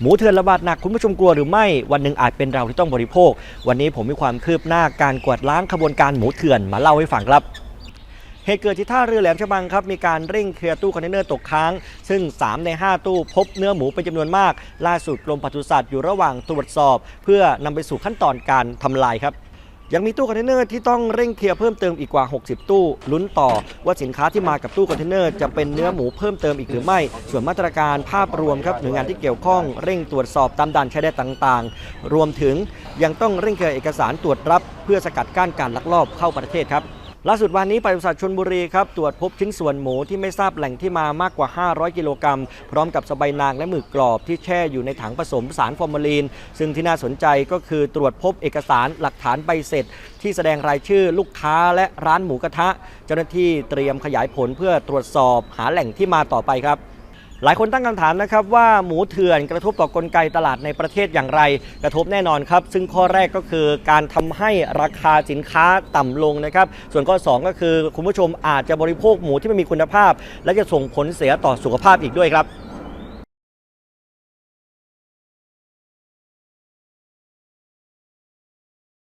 หมูเถื่อนระบาดหนักคุณผู้ชมกลัวหรือไม่วันหนึ่งอาจเป็นเราที่ต้องบริโภค วันนี้ผมมีความคืบหน้าการกวาดล้างขบวนการหมูเถื่อนมาเล่าให้ฟังครับเหตุเกิดที่ท่าเรือแหลมฉบังครับมีการเร่งเคลียร์ตู้คอนเทนเนอร์ตกค้าง ซึ่ง 3 ใน 5 ตู้พบเนื้อหมูเป็นจำนวนมาก ล่าสุดกรมปศุสัตว์อยู่ระหว่างตรวจสอบ เพื่อนำไปสู่ขั้นตอนการทำลายครับ ยังมีตู้คอนเทนเนอร์ที่ต้องเร่งเคลียร์เพิ่มเติมอีกกว่า 60 ตู้ลุ้นต่อว่าสินค้าที่มากับตู้คอนเทนเนอร์จะเป็นเนื้อหมูเพิ่มเติมอีกหรือไม่ ส่วนมาตรการภาพรวมครับหน่วยงานที่เกี่ยวข้องเร่งตรวจสอบตามด่านชายแดนต่างๆ รวมถึงยังต้องเร่งเคลียร์เอกสารตรวจรับ เพื่อสกัดกั้นการลักลอบเข้าประเทศครับ ล่าสุดวันนี้ปศุสัตว์ชนบุรีครับตรวจพบชิ้นส่วนหมูที่ไม่ทราบแหล่งที่มามากกว่า 500 กิโลกรัม พร้อมกับสบายนางและหมึกกรอบที่แช่อยู่ในถังผสมสารฟอร์มาลีน ซึ่งที่น่าสนใจก็คือตรวจพบเอกสารหลักฐานใบเสร็จ ที่แสดงรายชื่อลูกค้าและร้านหมูกระทะ เจ้าหน้าที่เตรียมขยายผลเพื่อตรวจสอบหาแหล่งที่มาต่อไปครับ หลายคนตั้งคำถามนะครับว่าหมูเถื่อนกระทบต่อกลไกตลาดในประเทศอย่างไร กระทบแน่นอนครับ ซึ่งข้อแรกก็คือการทำให้ราคาสินค้าต่ำลงนะครับ ส่วนข้อ 2 ก็คือคุณผู้ชมอาจจะบริโภคหมูที่ไม่มีคุณภาพ และจะส่งผลเสียต่อสุขภาพอีกด้วยครับ